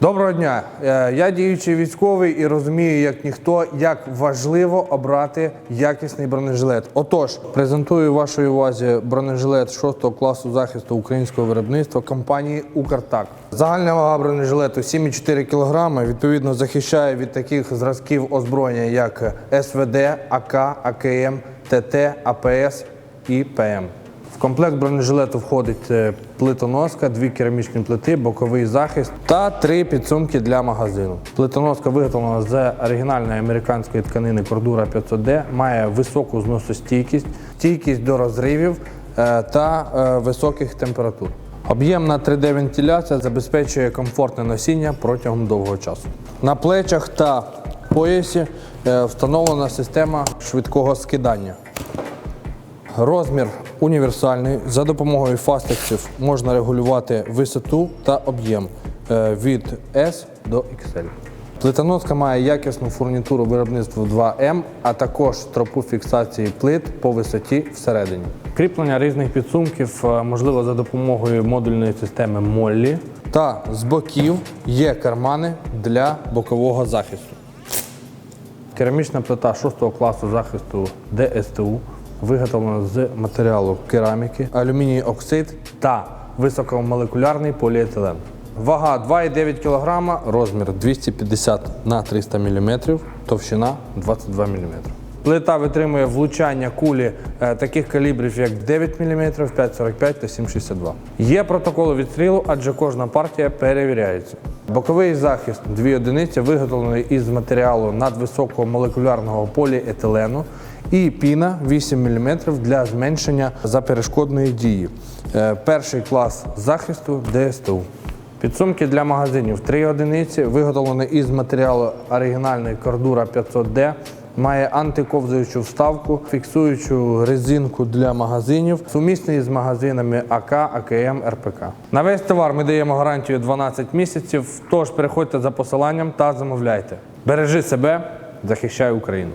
Доброго дня. Е, Я діючий військовий і розумію, як ніхто, як важливо обрати якісний бронежилет. Отож, презентую вашій увазі бронежилет 6 класу захисту українського виробництва компанії Укртак. Загальна вага бронежилету 7,4 кг, відповідно захищає від таких зразків озброєння, як СВД, АК, АКМ, ТТ, АПС і ПМ. В комплект бронежилету входить е, плитоноска, дві керамічні плити, боковий захист та три підсумки для магазину. Плитоноска виготовлена з оригінальної американської тканини Cordura 500D, має високу зносостійкість, стійкість до розривів е, та е, високих температур. Об'ємна 3D-вентиляція забезпечує комфортне носіння протягом довгого часу. На плечах та поясі встановлена система швидкого скидання. Розмір універсальний. За допомогою фастексів можна регулювати висоту та об'єм е, від S до XL. Плитоноска має якісну фурнітуру виробництва 2М, а також тропу фіксації плит по висоті всередині. Кріплення різних підсумків е, можливо за допомогою модульної системи Моллі. Та з боків є кармани для бокового захисту. Керамічна плита 6 класу захисту ДСТУ виготовлена з матеріалу кераміки, алюміній оксид та високомолекулярний поліетилен. Вага 2,9 кг, розмір 250 на 300 мм, товщина 22 мм. Плита витримує влучання кулі е, таких калібрів, як 9 мм, 5,45 та 7,62. Є протоколи відстрілу, адже кожна партія перевіряється. Боковий захист дві одиниці виготовлений із матеріалу надвисокого молекулярного поліетилену і піна 8 мм для зменшення заперешкодної дії. Е, Перший клас захисту ДСТУ. Підсумки для магазинів 3 одиниці, виготовлені із матеріалу оригінальної кордура 500D, має антиковзуючу вставку, фіксуючу резинку для магазинів, сумісний з магазинами АК, АКМ, РПК. На весь товар ми даємо гарантію 12 місяців, тож переходьте за посиланням та замовляйте. Бережи себе, захищай Україну.